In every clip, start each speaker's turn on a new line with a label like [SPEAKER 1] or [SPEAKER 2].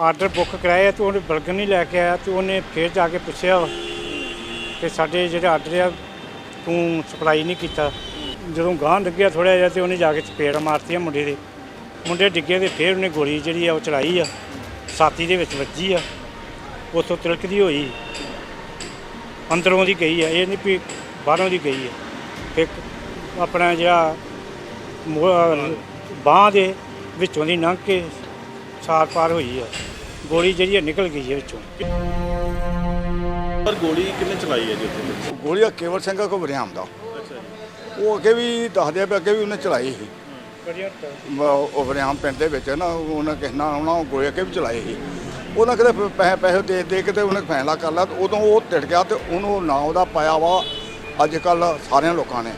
[SPEAKER 1] Order book ਕਰਾਇਆ ਤੇ ਉਹਨੇ ਬਲਗਨ ਨਹੀਂ ਲੈ ਕੇ ਆਇਆ ਤੇ ਉਹਨੇ ਫੇਰ ਜਾ ਕੇ ਪੁੱਛਿਆ ਵਾ ਕਿ ਸਾਡੇ ਜਿਹੜੇ ਆਰਡਰ ਆ, ਤੂੰ ਸਪਲਾਈ ਨਹੀਂ ਕੀਤਾ। ਜਦੋਂ ਗਾਂ ਲੱਗਿਆ ਥੋੜਾ ਜਿਹਾ ਤੇ ਉਹਨੇ ਜਾ ਕੇ ਚਪੇੜ ਮਾਰਤੀ ਆ ਮੁੰਡੇ ਦੇ। ਮੁੰਡੇ ਡਿੱਗੇ ਤੇ ਫੇਰ ਉਹਨੇ ਗੋਲੀ ਜਿਹੜੀ ਆ ਉਹ ਚਲਾਈ ਆ ਛਾਤੀ ਦੇ ਵਿੱਚ ਵੱਜੀ ਆ। ਉੱਥੋਂ ਤਿਲਕਦੀ ਹੋਈ, ਅੰਦਰੋਂ ਦੀ ਗਈ ਆ, ਇਹ ਨਹੀਂ ਵੀ ਬਾਹਰੋਂ ਦੀ ਗਈ ਆ। ਇੱਕ ਆਪਣਾ ਜਿਹੜਾ ਬਾਹ ਦੇ ਵਿੱਚੋਂ ਦੀ ਲੰਘ ਕੇ ਸਾਰ ਪਾਰ ਹੋਈ ਆ। ਗੋਲੀ ਜਿਹੜੀ ਆ ਨਿਕਲ ਗਈ ਹੈ ਵਿੱਚੋਂ।
[SPEAKER 2] ਪਰ ਗੋਲੀ ਕਿੰਨੇ ਚਲਾਈ ਹੈ ਜੀ ਉੱਥੇ?
[SPEAKER 3] ਗੋਲੀ ਆ ਕੇਵਲ ਸਿੰਘ ਕੋ ਵਰਿਆਮ ਦਾ
[SPEAKER 2] ਅੱਛਾ ਜੀ।
[SPEAKER 3] ਉਹ ਅੱਗੇ ਵੀ ਦੱਸਦੇ ਆ ਵੀ ਅੱਗੇ ਵੀ ਉਹਨੇ ਚਲਾਈ ਸੀ। ਉਹ ਵਰਿਆਮ ਪਿੰਡ ਦੇ ਵਿੱਚ ਨਾ ਉਹਨਾਂ ਕਿਸ ਨਾਲ ਉਹਨਾਂ ਉਹ ਗੋਲੀ ਅੱਗੇ ਵੀ ਚਲਾਈ ਸੀ। ਉਹਨਾਂ ਕਿਤੇ ਪੈਸੇ ਪੈਸੇ ਦੇ ਦੇ ਕੇ ਤੇ ਉਹਨੇ ਫੈਸਲਾ ਕਰ ਲਿਆ ਤੇ ਉਦੋਂ ਉਹ ਟਿੜ ਗਿਆ ਤੇ ਉਹਨੂੰ ਨਾਂ ਉਹਦਾ ਪਾਇਆ ਵਾ। ਅੱਜ ਕੱਲ ਸਾਰਿਆਂ ਲੋਕਾਂ ਨੇ।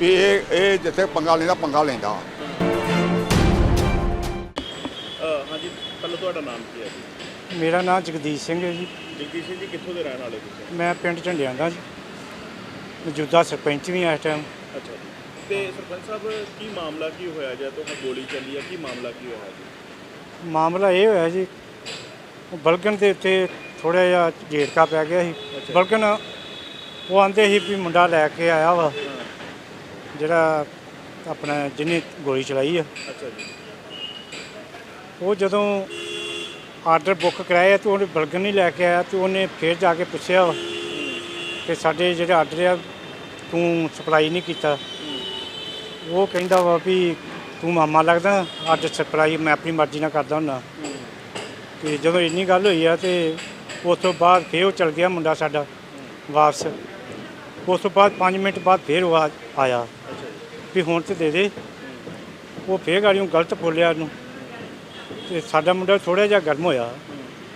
[SPEAKER 3] ਵੀ ਇਹ ਇਹ ਜਿੱਥੇ ਪੰਗਾ ਲੈਂਦਾ ਪੰਗਾ ਲੈਂਦਾ।
[SPEAKER 2] ਤੁਹਾਡਾ ਨਾਮ ਕੀ ਹੈ ਜੀ?
[SPEAKER 1] ਮੇਰਾ ਨਾਮ ਜਗਦੀਸ਼ ਸਿੰਘ ਹੈ ਜੀ।
[SPEAKER 2] ਜਗਦੀਸ਼ ਸਿੰਘ ਜੀ ਕਿੱਥੋਂ ਦੇ ਰਹਿਣ ਵਾਲੇ ਤੁਸੀਂ?
[SPEAKER 1] ਮੈਂ ਪਿੰਡ ਝੰਡਿਆਂ ਦਾ ਜੀ। ਮੌਜੂਦਾ ਸਰਪੰਚ ਵੀ ਹਾਂ ਇਸ ਟਾਈਮ
[SPEAKER 2] ਅੱਛਾ ਜੀ। ਤੇ ਸਰਪੰਚ ਸਾਹਿਬ ਕੀ ਮਾਮਲਾ ਕੀ ਹੋਇਆ ਜਾਂ? ਤੋਂ ਗੋਲੀ ਚੱਲੀ ਹੈ ਕੀ ਮਾਮਲਾ ਕੀ ਹੋਇਆ ਜੀ?
[SPEAKER 1] ਮਾਮਲਾ ਇਹ ਹੋਇਆ ਜੀ ਉਹ ਬਲਗਨ ਦੇ ਉੱਤੇ ਥੋੜਾ ਜਿਹਾ ਝੇੜਕਾ ਪੈ ਗਿਆ ਸੀ। ਬਲਗਨ ਉਹ ਆਂਦੇ ਸੀ ਵੀ ਮੁੰਡਾ ਲੈ ਕੇ ਆਇਆ ਵਾ ਜਿਹੜਾ ਆਪਣਾ ਜਿਹਨੇ ਗੋਲੀ ਚਲਾਈ ਆ।
[SPEAKER 2] ਅੱਛਾ ਜੀ।
[SPEAKER 1] ਉਹ ਜਦੋਂ ਆਰਡਰ ਬੁੱਕ ਕਰਾਇਆ ਤੇ ਉਹਨੇ ਬਲਗਨ ਨਹੀਂ ਲੈ ਕੇ ਆਇਆ ਤੇ ਉਹਨੇ ਫੇਰ ਜਾ ਕੇ ਪੁੱਛਿਆ ਵਾ ਕਿ ਸਾਡੇ ਜਿਹੜੇ ਆਰਡਰ ਆ, ਤੂੰ ਸਪਲਾਈ ਨਹੀਂ ਕੀਤਾ। ਉਹ ਕਹਿੰਦਾ ਵਾ ਵੀ ਤੂੰ ਮਾਮਾ ਲੱਗਦਾ ਆਰਡਰ ਸਪਲਾਈ ਮੈਂ ਆਪਣੀ ਮਰਜ਼ੀ ਨਾਲ ਕਰਦਾ ਹੁੰਦਾ। ਤੇ ਜਦੋਂ ਇੰਨੀ ਗੱਲ ਹੋਈ ਆ ਤੇ ਉਸ ਤੋਂ ਬਾਅਦ ਫੇਰ ਉਹ ਚਲ ਗਿਆ ਮੁੰਡਾ ਸਾਡਾ ਵਾਪਸ। ਉਸ ਤੋਂ ਬਾਅਦ 5 ਮਿੰਟ ਬਾਅਦ ਫੇਰ ਉਹ ਆਇਆ। ਵੀ ਹੁਣ ਤੇ ਦੇ ਦੇ। ਉਹ ਫੇਰ ਗਾੜੀਆਂ ਗਲਤ ਬੋਲਿਆ ਉਹਨੂੰ। ਤੇ ਸਾਡਾ ਮੁੰਡਾ ਥੋੜਾ ਜਿਹਾ ਗਰਮ ਹੋਇਆ।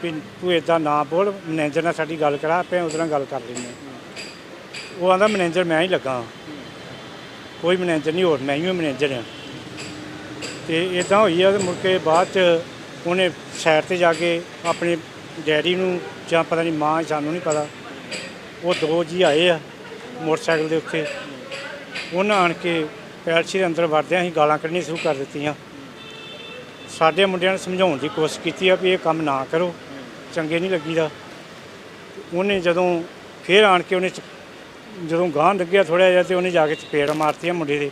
[SPEAKER 1] ਵੀ ਤੂੰ ਇਦਾਂ ਨਾ ਬੋਲ, ਮੈਨੇਜਰ ਨਾਲ ਸਾਡੀ ਗੱਲ ਕਰਾ, ਆਪੇ ਉਹਦੇ ਨਾਲ ਗੱਲ ਕਰ ਲੈਂਦੇ ਉਹ ਆਂਦਾ, ਮੈਨੇਜਰ, ਮੈਂ ਹੀ ਲੱਗਾ ਕੋਈ ਮੈਨੇਜਰ ਨਹੀਂ, ਹੋਰ ਮੈਂ ਹੀ ਮੈਨੇਜਰ ਹਾਂ। ਤੇ ਇਦਾਂ ਹੋਈ ਆ ਤੇ ਮੁੜ ਕੇ ਬਾਅਦ ਚ ਉਹਨੇ ਸਾਈਡ ਤੇ ਜਾ ਕੇ ਆਪਣੇ ਡੈਡੀ ਨੂੰ ਜਾਂ ਪਤਾ ਨਹੀਂ ਮਾਂ ਸਾਨੂੰ ਨਹੀਂ ਪਤਾ, ਉਹ ਦੋ ਜੀ ਆਏ ਆ ਮੋਟਰਸਾਈਕਲ ਦੇ ਉੱਤੇ। ਉਹਨਾਂ ਆਣ ਕੇ ਪੈਲਸੀ ਦੇ ਅੰਦਰ ਵੜਦਿਆਂ ਹੀ ਗਾਲਾਂ ਕੱਢਣੀਆਂ ਸ਼ੁਰੂ ਕਰ ਦਿੱਤੀਆਂ। ਸਾਡੇ ਮੁੰਡਿਆਂ ਨੇ ਸਮਝਾਉਣ ਦੀ ਕੋਸ਼ਿਸ਼ ਕੀਤੀ ਆ ਵੀ ਇਹ ਕੰਮ ਨਾ ਕਰੋ, ਚੰਗੇ ਨਹੀਂ ਲੱਗੀਦਾ। ਉਹਨੇ ਜਦੋਂ ਫੇਰ ਆਣ ਕੇ ਉਹਨੇ ਜਦੋਂ ਗਾਂ ਲੱਗਿਆ ਥੋੜਾ ਜਿਹਾ ਤੇ ਉਹਨੇ ਜਾ ਕੇ ਚਪੇੜ ਮਾਰਤੀ ਆ ਮੁੰਡੇ ਦੇ।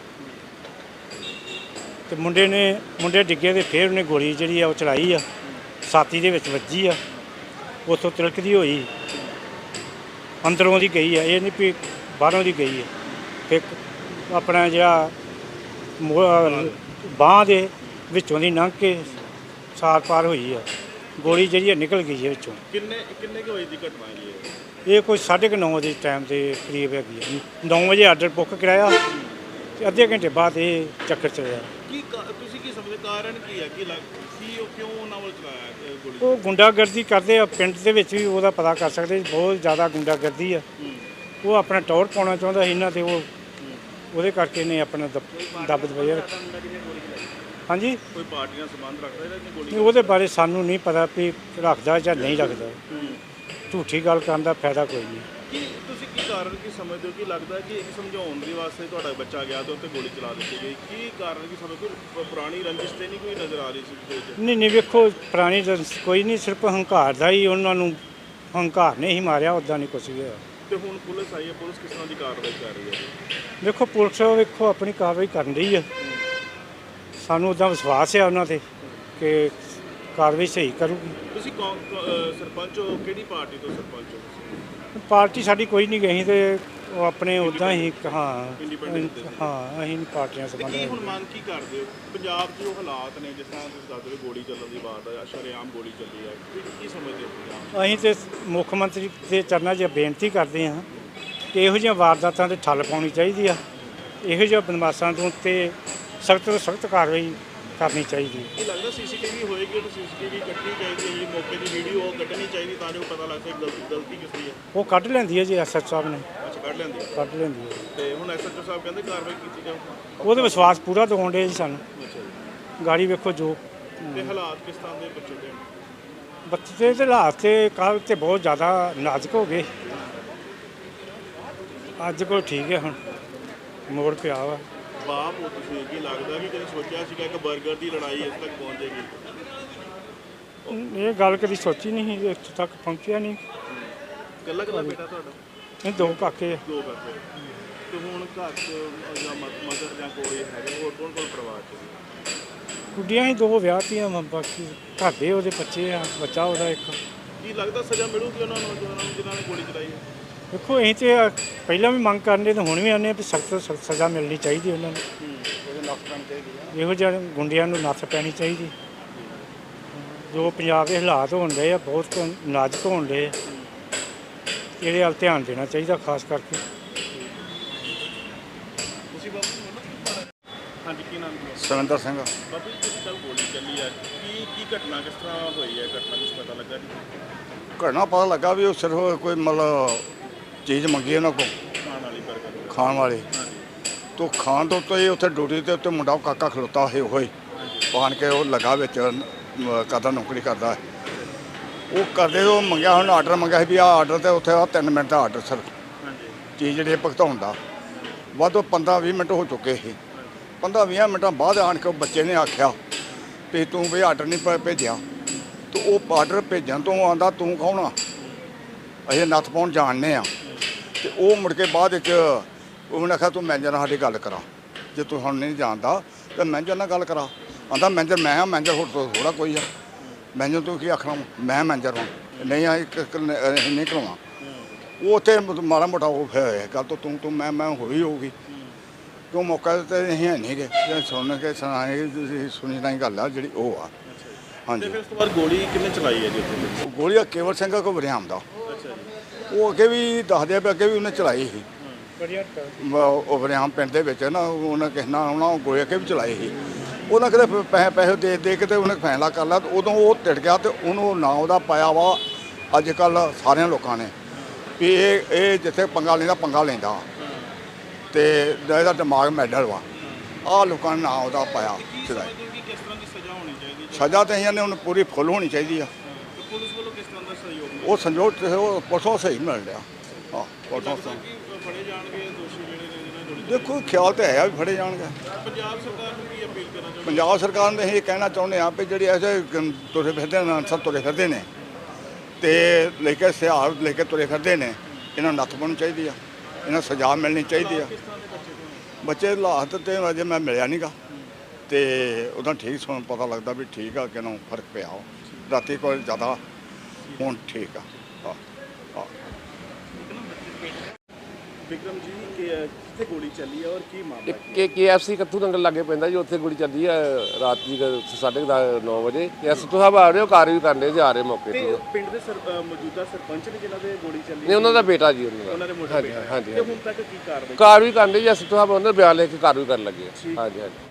[SPEAKER 1] ਤੇ ਮੁੰਡੇ ਨੇ, ਮੁੰਡੇ ਡਿੱਗੇ ਤੇ ਫੇਰ ਉਹਨੇ ਗੋਲੀ ਜਿਹੜੀ ਆ ਉਹ ਚਲਾਈ ਆ ਛਾਤੀ ਦੇ ਵਿੱਚ ਵੱਜੀ ਆ। ਉੱਥੋਂ ਤਿਲਕਦੀ ਹੋਈ, ਅੰਦਰੋਂ ਦੀ ਗਈ ਆ, ਇਹ ਨਹੀਂ ਵੀ ਬਾਹਰੋਂ ਦੀ ਗਈ ਆ। ਇੱਕ ਆਪਣਾ ਜਿਹੜਾ ਬਾਹ ਦੇ ਵਿੱਚੋਂ ਦੀ ਲੰਘ ਕੇ ਸਾਰ ਪਾਰ ਹੋਈ ਆ। ਗੋਲੀ ਜਿਹੜੀ ਆ ਨਿਕਲ ਗਈ ਹੈ ਵਿੱਚੋਂ।
[SPEAKER 2] ਕਿੰਨੇ ਕਿੰਨੇ ਕੁ ਵਜੇ ਦੀ ਘਟਨਾ ਹੈ ਜੀ ਇਹ?
[SPEAKER 1] ਇਹ ਕੋਈ 9:30 ਦੇ ਟਾਈਮ ਦੇ ਕਰੀਬ ਹੈਗੀ ਆ। 9 ਵਜੇ ਆਰਡਰ ਬੁੱਕ ਕਰਾਇਆ ਤੇ ਅੱਧੇ ਘੰਟੇ ਬਾਅਦ ਇਹ ਚੱਕਰ ਚੱਲਿਆ।
[SPEAKER 2] ਕੀ ਕਾ- ਤੁਸੀਂ ਕੀ ਸਮਝਦੇ ਕਾਰਨ ਕੀ ਹੈ ਕੀ ਲੱਗ ਕੀ ਉਹ ਕਿਉਂ ਉਹਨਾਂ ਵੱਲ ਚਲਾਇਆ ਇਹ ਗੋਲੀ?
[SPEAKER 1] ਉਹ ਗੁੰਡਾਗਰਦੀ ਕਰਦੇ ਆ ਪਿੰਡ ਦੇ ਵਿੱਚ ਵੀ ਉਹਦਾ ਪਤਾ ਕਰ ਸਕਦੇ ਜੀ, ਬਹੁਤ ਜ਼ਿਆਦਾ ਗੁੰਡਾਗਰਦੀ ਆ।
[SPEAKER 2] ਹੂੰ।
[SPEAKER 1] ਉਹ ਆਪਣਾ ਟੌਰ ਪਾਉਣਾ ਚਾਹੁੰਦਾ ਸੀ ਇਹਨਾਂ ਤੇ ਉਹ ਉਹਦੇ ਕਰਕੇ ਨੇ ਆਪਣਾ ਦਬ- ਦੱਬ ਦਬਈਆ ਹਾਂਜੀ।
[SPEAKER 2] ਕੋਈ ਪਾਰਟੀ ਨਾਲ ਸੰਬੰਧ ਰੱਖਦਾ ਇਹਦਾ ਨਹੀਂ ਗੋਲੀ
[SPEAKER 1] ਨਹੀਂ, ਉਹਦੇ ਬਾਰੇ ਸਾਨੂੰ ਨਹੀਂ ਪਤਾ ਵੀ ਰੱਖਦਾ ਜਾਂ ਨਹੀਂ ਰੱਖਦਾ। ਝੂਠੀ ਗੱਲ ਕਰਨ ਦਾ ਫਾਇਦਾ ਕੋਈ ਨਹੀਂ।
[SPEAKER 2] ਕੀ ਤੁਸੀਂ ਕੀ ਕਾਰਨ ਕੀ ਸਮਝਦੇ ਹੋ? ਕਿ ਲੱਗਦਾ ਕਿ ਇੱਕ ਸਮਝਾਉਣ ਦੇ ਵਾਸਤੇ ਤੁਹਾਡਾ ਬੱਚਾ ਗਿਆ ਤੇ ਉੱਤੇ ਗੋਲੀ ਚਲਾ ਦਿੱਤੀ ਗਈ? ਕੀ ਕਾਰਨ ਕੀ ਸਮਝਦੇ ਪ- ਪੁਰਾਣੀ ਰੰਜਿਸ਼ ਤੇ ਨਹੀਂ ਕੋਈ ਨਜ਼ਰ ਆ ਰਹੀ ਸੀ ਉਹਦੇ ਵਿੱਚ?
[SPEAKER 1] ਨਹੀਂ ਨਹੀਂ ਵੇਖੋ ਪੁਰਾਣੀ ਰੰਸ ਕੋਈ ਨਹੀਂ ਸਿਰਫ ਹੰਕਾਰ ਦਾ ਹੀ ਉਹਨਾਂ ਨੂੰ ਹੰਕਾਰ ਨੇ ਹੀ ਮਾਰਿਆ ਉਦਾਂ ਨਹੀਂ ਕੁਛ ਵੀ ਹੋਇਆ।
[SPEAKER 2] ਤੇ ਹੁਣ ਪੁਲਿਸ ਆਈ ਹੈ ਪੁਲਿਸ ਕਿਸ ਤਰ੍ਹਾਂ ਦੀ ਕਾਰਵਾਈ ਕਰ ਰਹੀ ਹੈ?
[SPEAKER 1] ਵੇਖੋ ਪੁਲਿਸ ਵੇਖੋ ਆਪਣੀ ਕਾਰਵਾਈ ਕਰਨ ਰਹੀ ਹੈ ਸਾਨੂੰ ਉਦਾਂ ਵਿਸ਼ਵਾਸ ਹੈ ਉਹਨਾਂ ਤੇ ਕਿ ਕਾਰਵਾਈ ਸਹੀ ਕਰੂਗੀ।
[SPEAKER 2] ਤੁਸੀਂ ਕੌਣ ਕੌ- ਅਹ ਸਰਪੰਚ ਹੋ ਕਿਹੜੀ ਪਾਰਟੀ ਤੋਂ ਸਰਪੰਚ ਹੋ?
[SPEAKER 1] ਪਾਰਟੀ ਸਾਡੀ ਕੋਈ ਨਹੀਂ ਗਈ ਤੇ ਉਹ ਆਪਣੇ ਉਦਾਂ ਹੀ ਹਾਂ
[SPEAKER 2] Independent ਦੇ ਸੀ।
[SPEAKER 1] ਹਾਂ ਅਸੀਂ ਨੀ ਪਾਰਟੀਆਂ
[SPEAKER 2] ਤੇ
[SPEAKER 1] ਸੰਬੰਧ
[SPEAKER 2] ਕੀ ਹੁਣ ਮੰਗ ਕੀ ਕਰਦੇ ਹੋ? ਪੰਜਾਬ 'ਚ ਜੋ ਹਾਲਾਤ ਨੇ ਜਿਸ ਤਰ੍ਹਾਂ ਤੁਸੀਂ ਦੱਸਦੇ ਹੋ ਗੋਲੀ ਚੱਲਣ ਦੀ ਬਾਤ ਹੈ ਸ਼ਰੇਆਮ ਗੋਲੀ ਚੱਲੀ ਹੈ ਕੀ ਕੀ ਸਮਝਦੇ ਹੋ ਪੰਜਾਬ
[SPEAKER 1] ਅਸੀਂ ਤੇ ਮੁੱਖ ਮੰਤਰੀ ਦੇ ਚਰਨਾਂ 'ਚ ਬੇਨਤੀ ਕਰਦੇ ਹਾਂ ਕਿ ਇਹੋ ਜਿਹੀਆਂ ਵਾਰਦਾਤਾਂ ਤੇ ਠੱਲ ਪਾਉਣੀ ਚਾਹੀਦੀ ਆ। ਇਹੋ ਜਿਹੇ ਬਦਮਾਸ਼ਾਂ ਤੋਂ ਤੇ ਸਖਤ ਤੋਂ ਸਖਤ ਕਾਰਵਾਈ ਕਰਨੀ ਚਾਹੀਦੀ। ਹੈ
[SPEAKER 2] ਕੀ ਲੱਗਦਾ ਸੀਸੀਟੀਵੀ ਹੋਏਗੀ ਤਾਂ ਸੀਸੀਟੀਵੀ ਕੱਟਣੀ ਚਾਹੀਦੀ ਹੈ ਜਿਹੜੀ ਮੌਕੇ ਦੀ ਵੀਡੀਓ ਉਹ ਕੱਢਣੀ ਚਾਹੀਦੀ ਤਾਂ ਜੋ ਪਤਾ ਲੱਗ ਸਕੇ ਗਲਤੀ ਗਲਤੀ ਕਿਸ ਦੀ ਹੈ।
[SPEAKER 1] ਉਹ ਕੱਢ ਲੈਂਦੀ ਹੈ ਜੀ ਐਸਐਚ ਸਾਹਿਬ ਨੇ।
[SPEAKER 2] ਅੱਛਾ ਕੱਢ ਲੈਂਦੀ ਹੈ।
[SPEAKER 1] ਕੱਢ ਲੈਂਦੀ ਹੈ।
[SPEAKER 2] ਤੇ ਹੁਣ ਐਸਐਚਓ ਸਾਹਿਬ ਕਹਿੰਦੇ ਕਾਰਵਾਈ ਕੀਤੀ ਜਾਊ।
[SPEAKER 1] ਉਹਦੇ ਵਿਸ਼ਵਾਸ ਪੂਰਾ ਦਿਵਾਉਣ ਦੇ ਜੀ ਸਾਨੂੰ।
[SPEAKER 2] ਅੱਛਾ ਜੀ।
[SPEAKER 1] ਗਾੜੀ ਵੇਖੋ ਜੋ
[SPEAKER 2] ਤੇ ਹਾਲਾਤ ਕਿਸ ਤਰ੍ਹਾਂ ਦੇ ਬੱਚੇ ਦੇ?
[SPEAKER 1] ਬੱਚੇ ਦੇ ਹਾਲਾਤ ਤੇ ਕੱਲ ਤੇ ਬਹੁਤ ਜ਼ਿਆਦਾ ਨਾਜ਼ੁਕ ਹੋ ਗਏ। ਅੱਜ ਕੋਲ ਠੀਕ ਹੈ ਹੁਣ। ਮੋੜ ਪਿਆ ਵਾ।
[SPEAKER 2] ਬਾਪ ਹੋ ਤੁਸੀਂ ਕੀ ਲੱਗਦਾ ਕਿ ਕਦੇ ਸੋਚਿਆ ਸੀਗਾ ਕਿ 버ਗਰ ਦੀ ਲੜਾਈ ਇਸ ਤੱਕ ਪਹੁੰਚ ਜਾਏਗੀ
[SPEAKER 1] ਇਹ ਗੱਲ ਕਦੀ ਸੋਚੀ ਨਹੀਂ ਸੀ ਇੱਥੇ ਤੱਕ ਪਹੁੰਚਿਆ ਨਹੀਂ।
[SPEAKER 2] ਕੱਲਾ ਕੱਲਾ ਬੇਟਾ ਤੁਹਾਡਾ?
[SPEAKER 1] ਇਹ ਦੋ ਕਾਕੇ ਆ।
[SPEAKER 2] ਦੋ ਬੱਚੇ ਤੇ ਹੁਣ ਘਰ 'ਚ ਜਾਂ ਮਦਰ ਜਾਂ ਕੋਈ ਹੈਗਾ ਹੋਰ ਕੌਣ ਕੌਣ ਪਰਿਵਾਰ 'ਚ
[SPEAKER 1] ਕੁੜੀਆਂ ਹੀ ਦੋ ਵਿਆਹਤੀਆਂ ਵਾ ਬਾਕੀ ਘਰ ਦੇ ਉਹਦੇ ਬੱਚੇ ਆ ਬੱਚਾ ਉਹਦਾ ਇੱਕ।
[SPEAKER 2] ਕੀ ਲੱਗਦਾ ਸਜ਼ਾ ਮਿਲੂਗੀ ਉਹਨਾਂ ਨੂੰ ਜਿਨ੍ਹਾਂ ਨੇ ਗੋਲੀ ਚਲਾਈ ਹੈ?
[SPEAKER 1] ਦੇਖੋ ਅਸੀਂ ਤੇ ਪਹਿਲਾਂ ਵੀ ਮੰਗ ਕਰਨੇ ਤੇ ਹੁਣ ਵੀ ਆਨੇ ਵੀ ਸਖਤ ਤੋਂ ਸਖਤ ਸਜ਼ਾ ਮਿਲਣੀ ਚਾਹੀਦੀ ਉਹਨਾਂ ਨੂੰ। ਇਹੋ ਜਿਹੇ ਗੁੰਡਿਆਂ ਨੂੰ ਨੱਥ ਪੈਣੀ ਚਾਹੀਦੀ। ਜੋ ਪੰਜਾਬ ਦੇ ਹਾਲਾਤ ਹੋਣ ਡਏ ਆ ਬਹੁਤ ਨਾਜ਼ੁਕ ਹੋਣ ਡਏ ਆ। ਇਹਦੇ ਵੱਲ ਧਿਆਨ ਦੇਣਾ ਚਾਹੀਦਾ ਖਾਸ ਕਰਕੇ।
[SPEAKER 2] ਤੁਸੀਂ ਬਾਬੂ ਜੀ ਬੋਲੋ ਕੀ ਮਾੜਾ ਜਿਹਾ? ਹਾਂਜੀ ਕੀ ਨਾਮ ਹੈ
[SPEAKER 3] ਸੁਰਿੰਦਰ ਸਿੰਘ।
[SPEAKER 2] ਬਾਬੂ ਜੀ ਤੁਸੀਂ ਕੱਲ ਗੋਲੀ ਚੱਲੀ ਹੈ ਕੀ ਕੀ ਘਟਨਾ ਕਿਸ ਤਰ੍ਹਾਂ ਹੋਈ ਹੈ ਘਟਨਾ ਕੁਝ ਪਤਾ ਲੱਗਾ ਜੀ?
[SPEAKER 3] ਘਟਨਾ ਪਤਾ ਲੱਗਾ ਵੀ ਉਹ ਸਿਰਫ ਕੋਈ ਮਤਲਬ ਚੀਜ਼ ਮੰਗੀ ਉਹਨਾਂ ਕੋਲ।
[SPEAKER 2] ਖਾਣ ਵਾਲੀ ਬਰਗਰ
[SPEAKER 3] ਖਾਣ ਵਾਲੀ। ਤੋ ਖਾਣ ਤੋਂ ਉੱਤੇ ਉੱਥੇ ਡਿਊਟੀ ਤੇ ਉੱਤੇ ਮੁੰਡਾ ਉਹ ਕਾਕਾ ਖਲੋਤਾ ਹੋਏ ਹੋਏ ਪਾਣ ਕੇ ਉਹ ਲਗਾ ਵਿੱਚ ਕਰਦਾ ਨੌਕਰੀ ਕਰਦਾ ਉਹ ਕਰਦੇ ਉਹ ਮੰਗਿਆ ਹੁਣ ਆਰਡਰ ਮੰਗਿਆ ਸੀ ਵੀ ਆਹ ਆਰਡਰ ਤੇ ਉੱਥੇ ਆ 3 ਮਿੰਟ ਦਾ ਆਰਡਰ ਸਰ। ਚੀਜ਼ ਜਿਹੜੀ ਭਗਤਾਉਣ ਦਾ। ਵੱਧ ਤੋਂ 15 20 ਮਿੰਟ ਹੋ ਚੁੱਕੇ ਸੀ। 15 20 ਮਿੰਟਾਂ ਬਾਅਦ ਆਣ ਕੇ ਬੱਚੇ ਨੇ ਆਖਿਆ ਵੀ ਤੂੰ ਵੀ ਆਰਡਰ ਨਹੀਂ ਭੇਜਿਆ। ਤੇ ਉਹ ਆਰਡਰ ਭੇਜਣ ਤੋਂ ਆਂਦਾ ਤੂੰ ਕੌਣ ਆ? ਅਸੀਂ ਨੱਥ ਪਾਉਣ ਜਾਣਨੇ ਆ ਤੇ ਉਹ ਮੁੜ ਕੇ ਬਾਅਦ ਵਿੱਚ ਉਹਨੇ ਆਖਿਆ ਤੂੰ ਮੈਨੇਜਰ ਨਾਲ ਸਾਡੀ ਗੱਲ ਕਰਾ। ਜੇ ਤੂੰ ਹੁਣ ਨਹੀਂ ਜਾਣਦਾ ਤਾਂ ਮੈਨੇਜਰ ਨਾਲ ਗੱਲ ਕਰਾ। ਆਂਦਾ ਮੈਨੇਜਰ ਮੈਂ ਆ ਮੈਨੇਜਰ ਹੋਰ ਤੋਂ ਥੋੜਾ ਕੋਈ ਆ। ਮੈਨੇਜਰ ਤੂੰ ਕੀ ਆਖਣਾ? ਮੈਂ ਮੈਨੇਜਰ ਹਾਂ। ਨਹੀਂ ਆ ਇੱਕ ਨਹੀਂ ਕਰਾਉਣਾ ਉਹ ਉੱਥੇ ਮਾੜਾ ਮੋਟਾ ਉਹ ਫਿਰ ਗੱਲ ਤੋਂ ਤੂੰ ਤੂੰ ਮੈਂ ਮੈਂ ਹੋਈ ਹੋਊਗੀ। ਕਿਉਂ ਮੌਕਾ ਤੇ ਅਸੀਂ ਹੈ ਨਹੀਂ ਜੇ ਸੁਣ ਕੇ ਸੁਣਾਏ ਤੁਸੀਂ ਸੁਣੀ ਨਹੀਂ ਗੱਲ ਆ ਜਿਹੜੀ ਉਹ ਆ।
[SPEAKER 2] ਤੇ
[SPEAKER 3] ਹਾਂਜੀ।
[SPEAKER 2] ਫਿਰ ਉਸ ਤੋਂ ਬਾਅਦ ਗੋਲੀ ਕਿੰਨੇ ਚਲਾਈ ਹੈ ਜੀ ਉੱਥੇ?
[SPEAKER 3] ਉਹ ਗੋਲੀਆ ਕੇਵਲ ਸਿੰਘ ਕੋ ਵਰਿਆਮ ਦਾ ਉਹ ਅੱਗੇ ਵੀ ਦੱਸਦੇ ਆ ਵੀ ਅੱਗੇ ਵੀ ਉਹਨੇ ਚਲਾਈ ਸੀ। ਮ- ਉਹ ਵਰਿਆਮ ਪਿੰਡ ਦੇ ਵਿੱਚ ਨਾ ਉਹਨਾਂ ਕਿਸ ਨਾਲ ਉਹਨਾਂ ਉਹ ਗੋਲੇ ਅੱਗੇ ਵੀ ਚਲਾਏ ਸੀ। ਉਹਨਾਂ ਕਿਤੇ ਪ- ਪੈਸੇ ਪੈਸੇ ਦੇ ਦੇ ਕੇ ਤੇ ਉਹਨੇ ਫੈਸਲਾ ਕਰ ਲਿਆ ਤੇ ਉਦੋਂ ਉਹ ਟਿੜ ਗਿਆ ਤੇ ਉਹਨੂੰ ਨਾਂ ਉਹਦਾ ਪਾਇਆ ਵਾ ਅੱਜ ਕੱਲ ਸਾਰਿਆਂ ਲੋਕਾਂ ਨੇ ਵੀ ਇਹ ਇਹ ਜਿੱਥੇ ਪੰਗਾ ਲੈਂਦਾ ਪੰਗਾ ਲੈਂਦਾ। ਤੇ ਇਹਦਾ ਦਿਮਾਗ ਮੈਡਲ ਵਾ। ਆਹ ਲੋਕਾਂ ਨੇ ਨਾਂ ਉਹਦਾ ਪਾਇਆ
[SPEAKER 2] ਹੈ?
[SPEAKER 3] ਸਜ਼ਾ ਤੇ ਇਹਨਾਂ ਨੇ ਉਹਨੂੰ ਪੂਰੀ ਫੁੱਲ ਹੋਣੀ ਚਾਹੀਦੀ ਆ
[SPEAKER 2] ਤੇ ਪੁਲਿਸ ਵੱਲੋਂ ਕਿਸ ਤਰ੍ਹਾਂ ਦਾ ਸਹਿਯੋਗ
[SPEAKER 3] ਉਹ ਸੰਜੋਗ ਉਹ ਪਰਸੋਂ ਸਹੀ ਮਿਲ ਰਿਹਾ ਹਾਂ ਪਰਸੋਂ ਸਹੀ।
[SPEAKER 2] ਫੜੇ ਜਾਣਗੇ ਦੋਸ਼ੀ ਜਿਹੜੇ ਨੇ ਨੇ ਗੋਲੀ
[SPEAKER 3] ਦੇਖੋ ਖਿਆਲ ਤੇ ਹੈ ਵੀ ਫੜੇ ਜਾਣਗੇ।
[SPEAKER 2] ਪੰਜਾਬ ਸਰਕਾਰ ਨੂੰ ਕੀ ਅਪੀਲ ਕਰਨਾ ਚਾਹੁੰਦੇ
[SPEAKER 3] ਪੰਜਾਬ ਸਰਕਾਰ ਨੇ ਇਹ ਕਹਿਣਾ ਚਾਹੁੰਦੇ ਆ ਵੀ ਜਿਹੜੇ ਐਸੇ ਤੁਰੇ ਫਿਰਦੇ ਨੇ ਅਨਸਰ ਤੁਰੇ ਫਿਰਦੇ ਨੇ ਤੇ ਲੈ ਕੇ ਸਿਹਾਰ ਲੈ ਕੇ ਤੁਰੇ ਫਿਰਦੇ ਨੇ ਇਹਨਾਂ ਨੱਥ ਪਾਉਣੀ ਚਾਹੀਦੀ ਆ ਇਹਨਾਂ ਸਜ਼ਾ ਮਿਲਣੀ ਚਾਹੀਦੀ ਆ।
[SPEAKER 2] ਬੱਚੇ ਤੋਂ
[SPEAKER 3] ਬੱਚੇ ਹਾਲਾਤ ਤੇ ਅਜੇ ਮੈਂ ਮਿਲਿਆ ਨਹੀਂਗਾ ਤੇ ਉਹਦਾ ਠੀਕ ਸੁਣ ਪਤਾ ਲੱਗਦਾ ਵੀ ਠੀਕ ਆ ਕਿ ਨਾ ਫ਼ਰਕ ਪਿਆ। ਰਾਤੀ ਕੋਈ ਜ਼ਿਆਦਾ ਹੁਣ ਠੀਕ ਆ। ਹਾਂ ਹਾਂ।
[SPEAKER 2] ਵਿਕਰਮ ਜੀ ਕਿ ਕਿੱਥੇ ਗੋਲੀ ਚੱਲੀ ਹੈ ਔਰ ਕੀ ਮਾਮਲਾ ਹੈ
[SPEAKER 4] ਕੇ ਕੇਐਫਸੀ ਕੱਥੂ ਨੰਗਲ ਲਾਗੇ ਪੈਂਦਾ ਜੀ ਉੱਥੇ ਗੋਲੀ ਚੱਲਦੀ ਹੈ ਰਾਤ ਦੀ 9:30 ਵਜੇ। ਐਸ ਤੋਂ ਸਾਹਿਬ ਆ ਰਹੇ ਹੋ ਕਾਰ ਵੀ ਕਰਨੇ ਜਾ ਰਹੇ ਮੌਕੇ
[SPEAKER 2] ਤੇ।
[SPEAKER 4] ਤੇ
[SPEAKER 2] ਪਿੰਡ ਦੇ ਸਰ ਅ, ਮੌਜੂਦਾ ਸਰਪੰਚ ਨੇ ਜਿਨ੍ਹਾਂ ਦੇ ਗੋਲੀ ਚੱਲੀ
[SPEAKER 4] ਨਹੀਂ ਉਹਨਾਂ ਦਾ ਬੇਟਾ ਜੀ ਉਹਨਾਂ
[SPEAKER 2] ਉਹਨਾਂ
[SPEAKER 4] ਦਾ
[SPEAKER 2] ਦੇ ਮੋਟਰ
[SPEAKER 4] ਹਾਂਜੀ
[SPEAKER 2] ਤੇ
[SPEAKER 4] ਹਾਂਜੀ
[SPEAKER 2] ਹੁਣ ਤੱਕ ਕੀ ਕਾਰਵਾਈ
[SPEAKER 4] ਕਾਰ ਵੀ ਕਰਨੇ ਜੀ ਐਸ ਤੋਂ ਸਾਹਿਬ ਉਹਨਾਂ ਦਾ ਬਿਆਨ ਲੈ ਕੇ ਕਾਰ ਵੀ ਕਰਨ ਲੱਗੇ ਆ। ਹਾਂਜੀ ਹਾਂਜੀ।